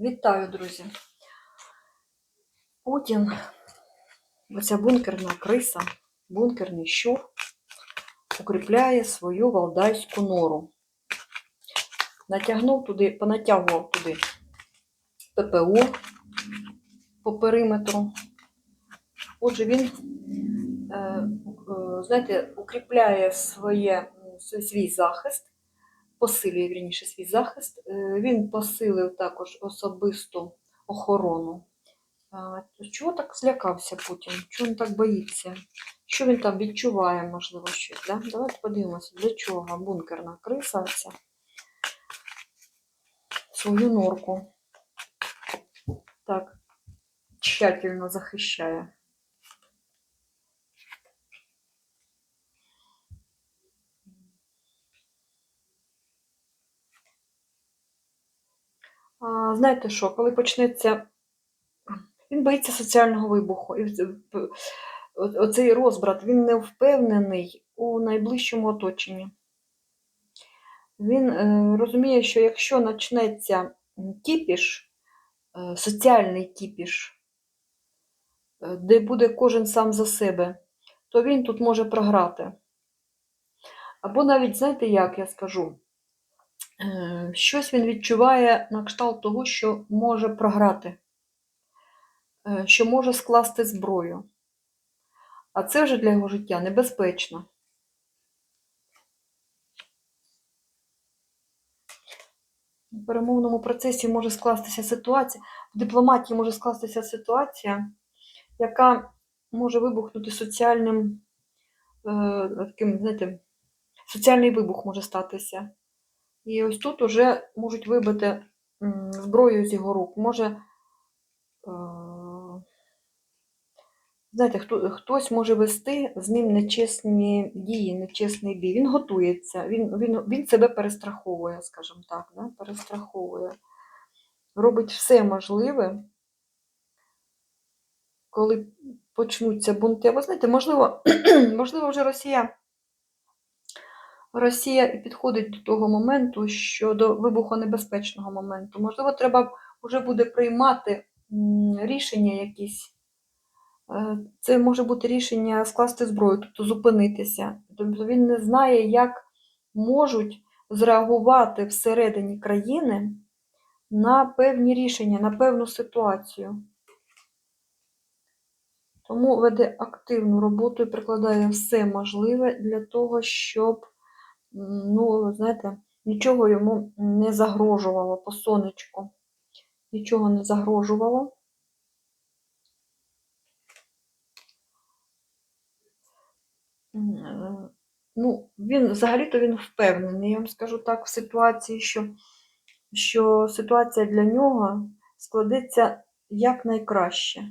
Вітаю, друзі. Путін, оця бункерна криса, бункерний щур, укріпляє свою валдайську нору. Натягнув туди, понатягував туди ППО по периметру. Отже, він, е, е, знаєте, укріпляє своє, свій- свій захист, посилює вірніше свій захист. Е, Він посилив також особисту охорону. Чого так злякався Путін? Чого він так боїться? Що він там відчуває, можливо, щось? Да? Давайте подивимося, для чого бункерна криса свою норку так тщательно захищає. А, знаєте що, коли почнеться. Він боїться соціального вибуху. І оцей розбрат, він не впевнений у найближчому оточенні. Він е, розуміє, що якщо почнеться кіпіш, е, соціальний кіпіш, е, де буде кожен сам за себе, то він тут може програти. Або навіть, знаєте, як я скажу, щось він відчуває на кшталт того, що може програти, е, що може скласти зброю. А це вже для його життя небезпечно. В перемовному процесі може скластися ситуація, в дипломатії може скластися ситуація, яка може вибухнути соціальним, е, таким, знаєте, соціальний вибух може статися. І ось тут уже можуть вибити зброю з його рук. Може, е, знаєте, хто, хтось може вести з ним нечесні дії, нечесний бій. Він готується, він, він, він себе перестраховує, скажімо так, да? перестраховує. Робить все можливе, коли почнуться бунти. А ви знаєте, можливо, можливо, вже Росія. Росія і підходить до того моменту, що до вибухонебезпечного моменту. Можливо, треба вже буде приймати рішення якісь. Е, Це може бути рішення скласти зброю, тобто зупинитися. Тобто він не знає, як можуть зреагувати всередині країни на певні рішення, на певну ситуацію. Тому веде активну роботу і прикладає все можливе для того, щоб ну, знаєте, нічого йому не загрожувало по сонечку. Нічого не загрожувало. Ну, він взагалі-то він впевнений. Я вам скажу так, в ситуації, що, що ситуація для нього складеться якнайкраще.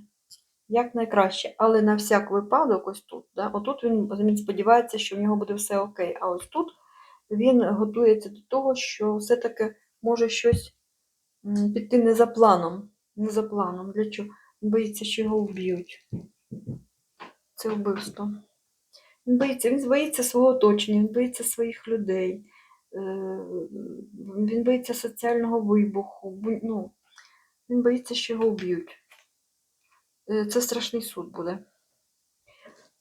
Якнайкраще. Але на всяк випадок, ось тут, да, отут він, він сподівається, що в нього буде все окей. А ось тут він готується до того, що все-таки може щось піти не за планом. Не за планом. Для чого? Він боїться, що його вб'ють. Це вбивство. Він боїться, він боїться свого оточення, він боїться своїх людей, е, він боїться соціального вибуху, ну, він боїться, що його вб'ють. Е, Це страшний суд буде.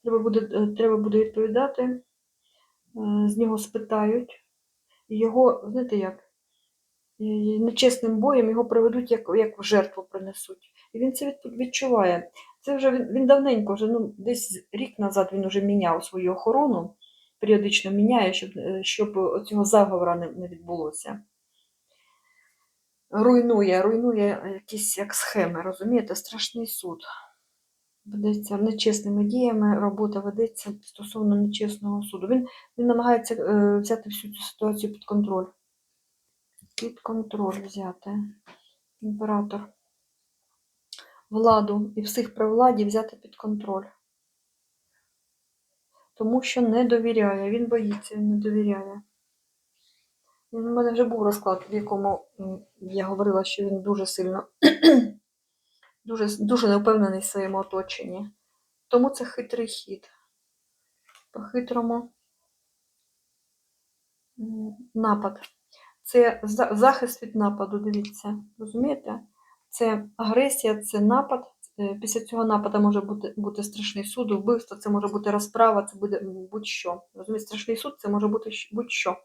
Треба буде, е, треба буде відповідати, з нього спитають. Його, знаєте як, е, нечесним боєм його приведуть, як, як в жертву принесуть. І він це відчуває. Це вже він, він давненько, вже ну, десь рік назад він вже міняв свою охорону, періодично міняє, щоб, е, щоб цього заговора не, не відбулося. Руйнує, руйнує якісь як схеми, розумієте, страшний суд. Ведеться нечесними діями, робота ведеться стосовно нечесного суду. Він, він намагається е, взяти всю цю ситуацію під контроль. Під контроль взяти. Імператор. Владу і всіх при владі взяти під контроль. Тому що не довіряє. Він боїться, він не довіряє. У мене вже був розклад, в якому я говорила, що він дуже сильно, дуже, дуже невпевнений в своєму оточенні. Тому це хитрий хід. По-хитрому напад. Це захист від нападу, дивіться. Розумієте? Це агресія, це напад. Е, Після цього нападу може бути, бути страшний суд, вбивство, це може бути розправа, це буде будь-що. Розумієте, страшний суд це може бути будь-що.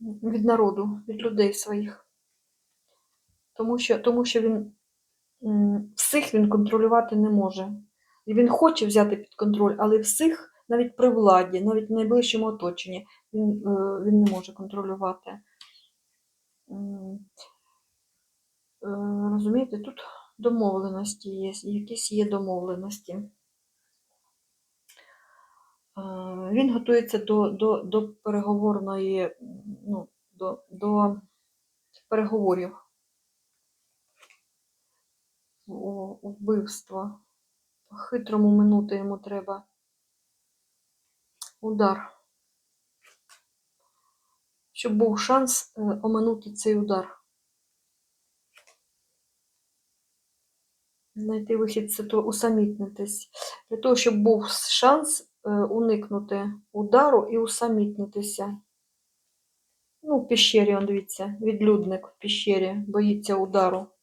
Від народу, від людей своїх. Тому що, тому що він всіх він контролювати не може. І він хоче взяти під контроль, але всіх, навіть при владі, навіть в найближчому оточенні, він, е, він не може контролювати. Е, Розумієте, тут домовленості є, якісь є домовленості. Е, Він готується до, до, до переговорної, ну, до, до переговорів вбивство. Хитрому минути йому треба. Удар. Щоб був шанс е, оминути цей удар. Знайти вихід з ситуації, усамітнитись. Для того, щоб був шанс е, уникнути удару і усамітнитися. Ну, в пещері, он, дивіться, відлюдник в пещері, боїться удару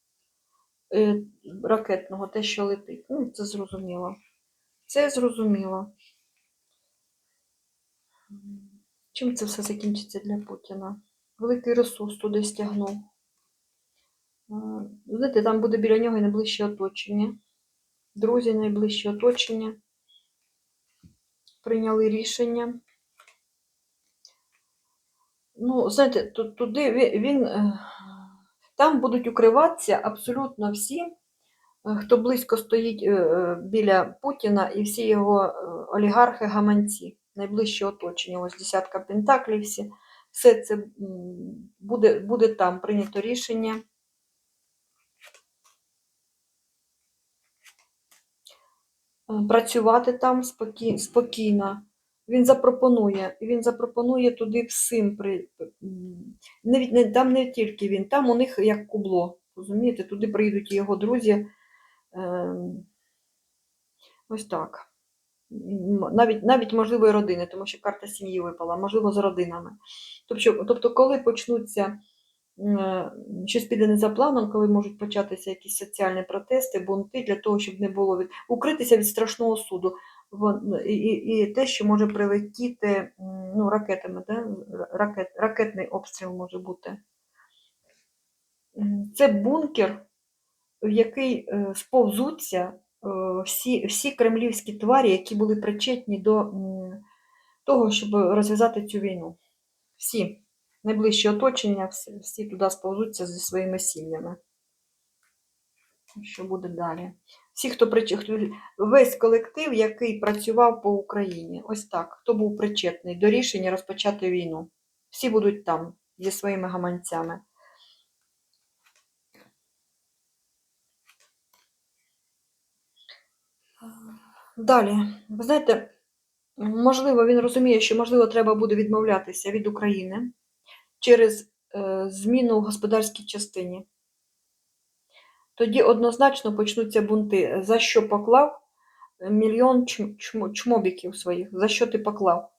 ракетного, те, що летить. Ну, це зрозуміло. Це зрозуміло. Чим це все закінчиться для Путіна? Великий ресурс туди стягнув. Е, Знаєте, там буде біля нього і найближче оточення. Друзі, найближче оточення. Прийняли рішення. Ну, знаєте, туди він, він е, там будуть укриватися абсолютно всі, е, хто близько стоїть е, е, біля Путіна і всі його олігархи-гаманці, найближче оточення, ось десятка пентаклів всі. Все це буде, буде там прийнято рішення. Працювати там спокій, спокійно. Він запропонує, він запропонує туди всім. При, не, там не тільки він, там у них як кубло. Розумієте, туди приїдуть його друзі. Ем, ось так. Навіть, навіть можливо, і родини, тому що карта сім'ї випала, можливо, з родинами. Тобто, тобто коли почнуться е, щось піде не за планом, коли можуть початися якісь соціальні протести, бунти для того, щоб не було від укритися від страшного суду. Вон- І, і, те, що може прилетіти ну, ракетами, да? Ракет, ракетний обстріл може бути. Це бункер, в який е, сповзуться е, всі, всі кремлівські тварі, які були причетні до того, щоб розв'язати цю війну. Всі найближче оточення, всі, всі туди сповзуться зі своїми сім'ями. Що буде далі? Всі, хто прич... хто- весь колектив, який працював по Україні, ось так, хто був причетний до рішення розпочати війну. Всі будуть там зі своїми гаманцями. Далі, ви знаєте, можливо, він розуміє, що можливо треба буде відмовлятися від України через е, зміну в господарській частині. Тоді однозначно почнуться бунти. За що поклав мільйон чм- чмо- чмобіків своїх? За що ти поклав?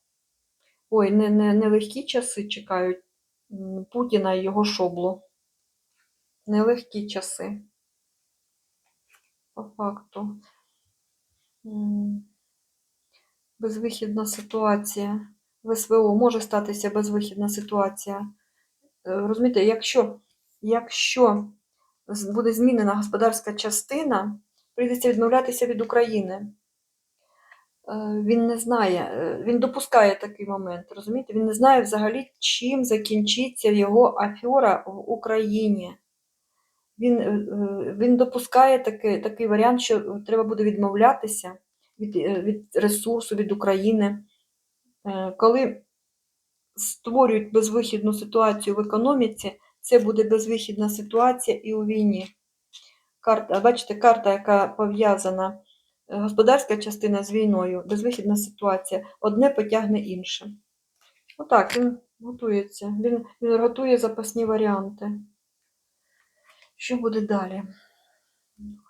Ой, не, не, не легкі часи чекають Путіна і його шоблу. Нелегкі часи. По факту. Безвихідна ситуація. В СВО може статися безвихідна ситуація. Е, Розумієте, якщо, якщо буде змінена господарська частина, прийдеться відмовлятися від України. Е, Він не знає, е, він допускає такий момент, розумієте? Він не знає взагалі, чим закінчиться його афера в Україні. Він, е, він допускає такий, такий варіант, що треба буде відмовлятися від, від ресурсу, від України. Коли створюють безвихідну ситуацію в економіці, це буде безвихідна ситуація і у війні. Карта, бачите, карта, яка пов'язана е, господарська частина з війною, безвихідна ситуація, одне потягне інше. Отак, він готується. Він, він готує запасні варіанти. Що буде далі?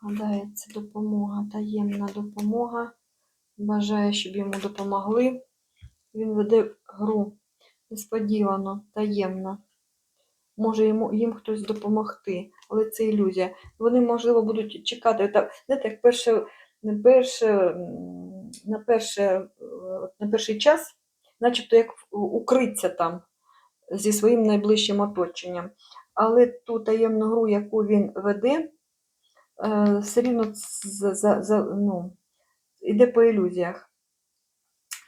Гадається, допомога, таємна допомога. Бажає, щоб йому допомогли. Він веде гру несподівано, таємно. Може йому, їм хтось допомогти, але це ілюзія. Вони, можливо, будуть чекати. Так, знаєте, як перше, перше, на, перше, е, на перший час, начебто як укриться там зі своїм найближчим оточенням. Але ту таємну гру, яку він веде, е, все рівно за, за, за, ну, йде по ілюзіях.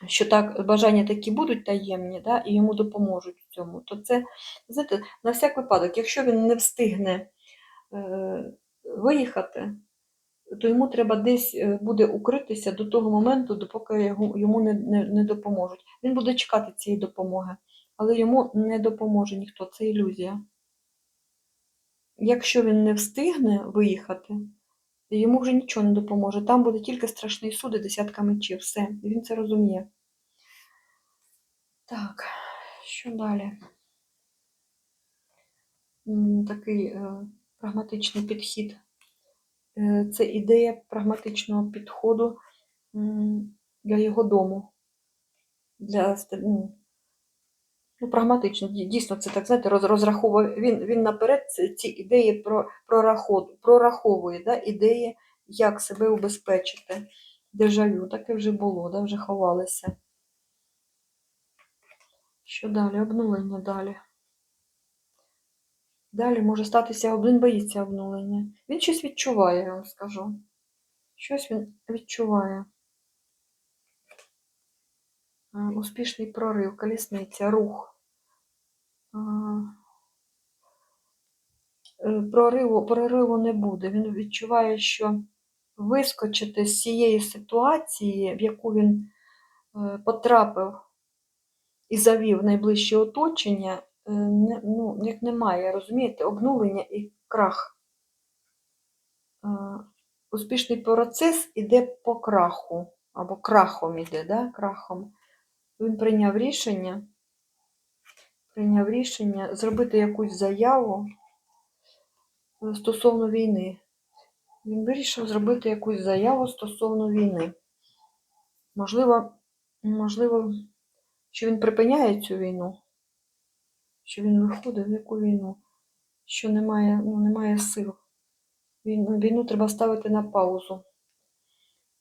Що так, бажання такі будуть таємні, да, і йому допоможуть цьому, то це, знаєте, на всяк випадок, якщо він не встигне е, виїхати, то йому треба десь е, буде укритися до того моменту, допоки йому не, не, не допоможуть. Він буде чекати цієї допомоги, але йому не допоможе ніхто, це ілюзія. Якщо він не встигне виїхати, йому вже нічого не допоможе. Там буде тільки страшний суд і десятка мечів. Все, він це розуміє. Так, що далі? Такий е, прагматичний підхід. Е, Це ідея прагматичного підходу для його дому. Для, ну, ну, прагматично, дійсно, це так, знаєте, розраховує. Він, він наперед ці, ідеї про, прорахов, прораховує, да, ідеї, як себе убезпечити. Дежавю, таке вже було, да, вже ховалися. Що далі? Обнулення далі. Далі може статися, він боїться обнулення. Він щось відчуває, я вам скажу. Щось він відчуває. Успішний прорив, колісниця, рух. Е, Прориву, прориву не буде. Він відчуває, що вискочити з цієї ситуації, в яку він е, потрапив і завів найближче оточення, е, ну, як немає, розумієте, обнулення і крах. Е, Успішний процес іде по краху, або крахом іде, да? крахом. Він прийняв рішення, прийняв рішення зробити якусь заяву е, стосовно війни. Він вирішив зробити якусь заяву стосовно війни. Можливо, можливо, що він припиняє цю війну, що він виходить в яку війну, що немає, ну, немає сил. Війну, війну треба ставити на паузу.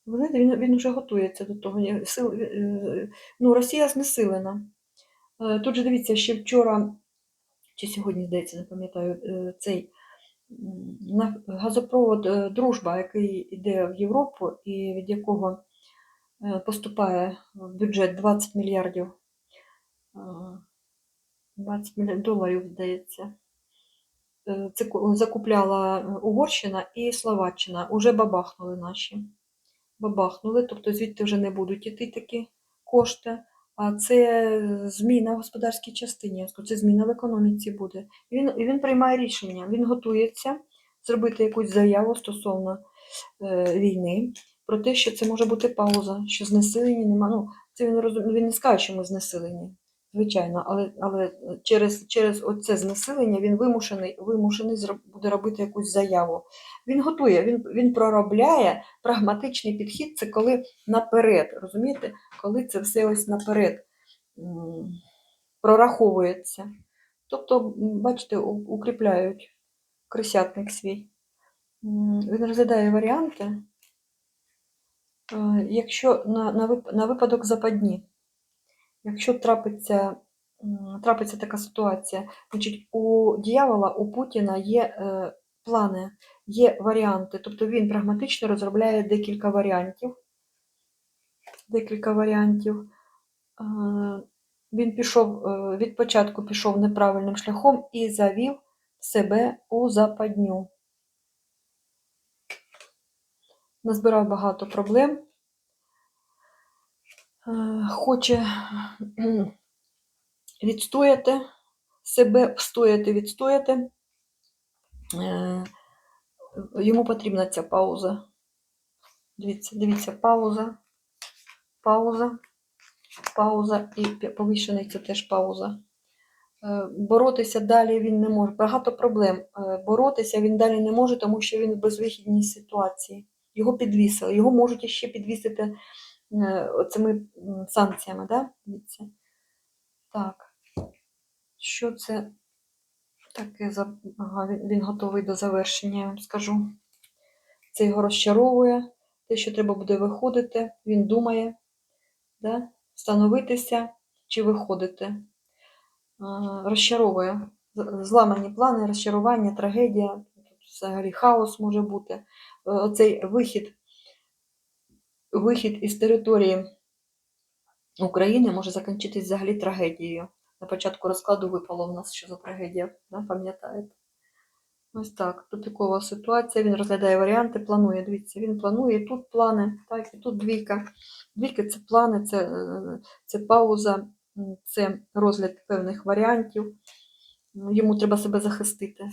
Знаєте, він, він вже готується до того. Сил, е, ну, Росія знесилена. Е, Тут же дивіться, ще вчора, чи сьогодні, здається, не пам'ятаю, е, цей газопровод Дружба, який йде в Європу і від якого поступає в бюджет 20 мільярдів 20 мільярдів доларів, здається. Е, Це закупляла е, Угорщина і Словаччина. Уже бабахнули наші. Бабахнули, тобто звідти вже не будуть іти такі кошти. А це зміна в господарській частині. Це зміна в економіці буде. І він, він приймає рішення, він готується зробити якусь заяву стосовно е, війни, про те, що це може бути пауза, що знесилення нема. Ну, це він розум... він не скаже, що ми знесилені, звичайно, але, але через, через оце знесилення він вимушений, вимушений буде робити якусь заяву. Він готує, він, він проробляє прагматичний підхід, це коли наперед, розумієте, коли це все ось наперед прораховується. Тобто, бачите, укріпляють крисятник свій. Він розглядає варіанти, е, якщо на, на, на випадок западні, якщо трапиться, трапиться така ситуація, значить у дьявола, у Путіна є е, плани, є варіанти. Тобто він прагматично розробляє декілька варіантів. Декілька варіантів. Е, Він пішов е, від початку пішов неправильним шляхом і завів себе у западню. Назбирав багато проблем. Е, Хоче відстояти себе, встояти, відстояти. Е, Йому потрібна ця пауза. Дивіться, дивіться, пауза, пауза, пауза і повішений це теж пауза. Е, Боротися далі він не може. Багато проблем. Боротися він далі не може, тому що він в безвихідній ситуації. Його підвісили. Його можуть ще підвісити оцими санкціями. Да? Дивіться. Так. Що це? Так, і за... ага, він, готовий до завершення, я вам скажу. Це його розчаровує. Те, що треба буде виходити, він думає, да? встановитися чи виходити. Розчаровує. Зламані плани, розчарування, трагедія, тут взагалі хаос може бути. Е, Оцей вихід, вихід із території України може закінчитись взагалі трагедією. На початку розкладу випало в нас, що за трагедія, да, пам'ятаєте? Ось так, тупікова ситуація. Він розглядає варіанти, планує. Дивіться, він планує тут плани, так, і тут двійка. Двійки це плани, це, е, це пауза, це розгляд певних варіантів. Йому треба себе захистити.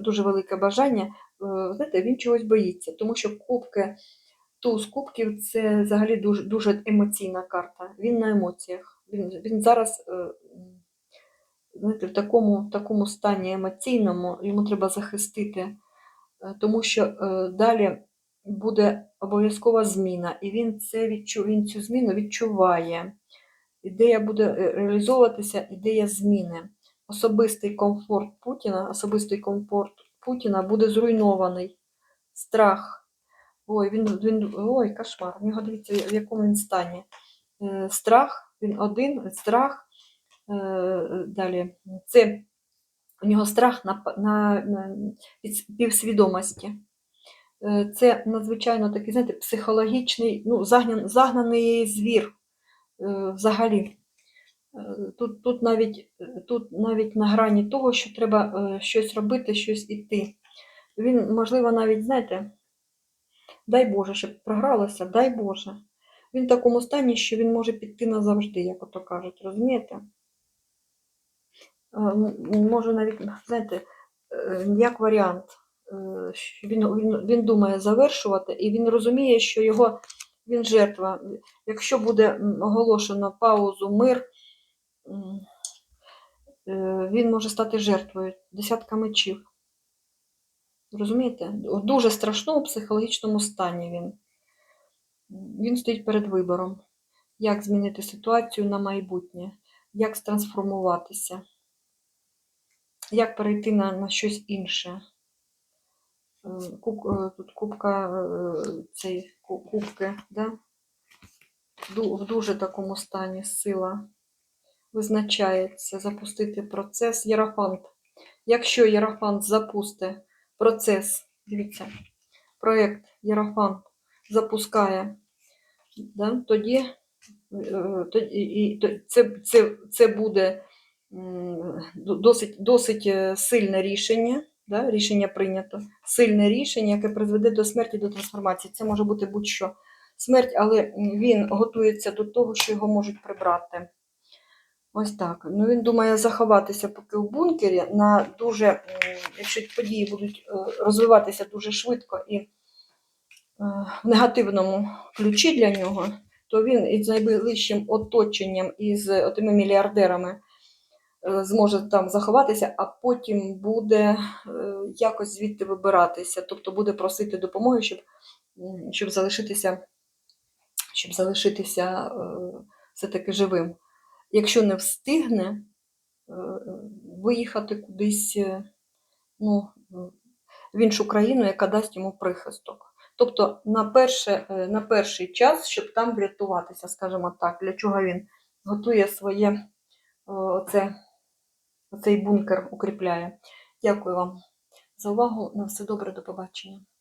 Дуже велике бажання. Е, Знаєте, він чогось боїться, тому що кубки, туз кубків це взагалі дуже, дуже емоційна карта. Він на емоціях. Він, він зараз. е, знаєте, в такому, такому стані емоційному йому треба захистити, е, тому що е, далі буде обов'язкова зміна, і він, це відчу, він цю зміну відчуває. Ідея буде реалізовуватися, ідея зміни. Особистий комфорт Путіна, особистий комфорт Путіна буде зруйнований. Страх. Ой, він, він, ой, кошмар. В нього дивіться, в якому він стані. Е, Страх, він один, страх. Е, Далі, це у нього страх на, на, на півсвідомості. Е, Це надзвичайно такий, знаєте, психологічний, ну, загнян, загнаний звір взагалі. Тут, тут, навіть, тут навіть на грані того, що треба щось робити, щось іти. Він, можливо, навіть, знаєте, дай Боже, щоб програлося, дай Боже. Він в такому стані, що він може піти назавжди, як ото кажуть, розумієте? Е, Може навіть, знаєте, е, як варіант. е, Він, він, він думає завершувати, і він розуміє, що його він жертва. Якщо буде оголошено паузу, мир, він може стати жертвою десятка мечів. Розумієте? У дуже страшному психологічному стані він. Він стоїть перед вибором, як змінити ситуацію на майбутнє, як трансформуватися, як перейти на, на щось інше. Е, Куб, е, тут кубка е, цей, кубки, да? В дуже такому стані сила визначається запустити процес Єрофант. Якщо Єрофант запустить процес, дивіться, проєкт Єрофант запускає, да, тоді, е, і, це, це, це буде досить, досить е, сильне рішення. Да, рішення прийнято. Сильне рішення, яке призведе до смерті, до трансформації. Це може бути будь-що смерть, але він готується до того, що його можуть прибрати. Ось так. Ну, він думає заховатися поки в бункері на дуже, якщо події будуть е, розвиватися дуже швидко і е, в негативному ключі для нього, то він із найближчим оточенням, із тими мільярдерами е, зможе там заховатися, а потім буде якось звідти вибиратися, тобто буде просити допомоги, щоб, щоб залишитися, щоб залишитися все-таки живим. Якщо не встигне е, виїхати кудись е, ну, в іншу країну, яка дасть йому прихисток. Тобто на, перше, е, на перший час, щоб там врятуватися, скажімо так, для чого він готує своє оце, оцей бункер укріпляє. Дякую вам за увагу. На все добре, до побачення.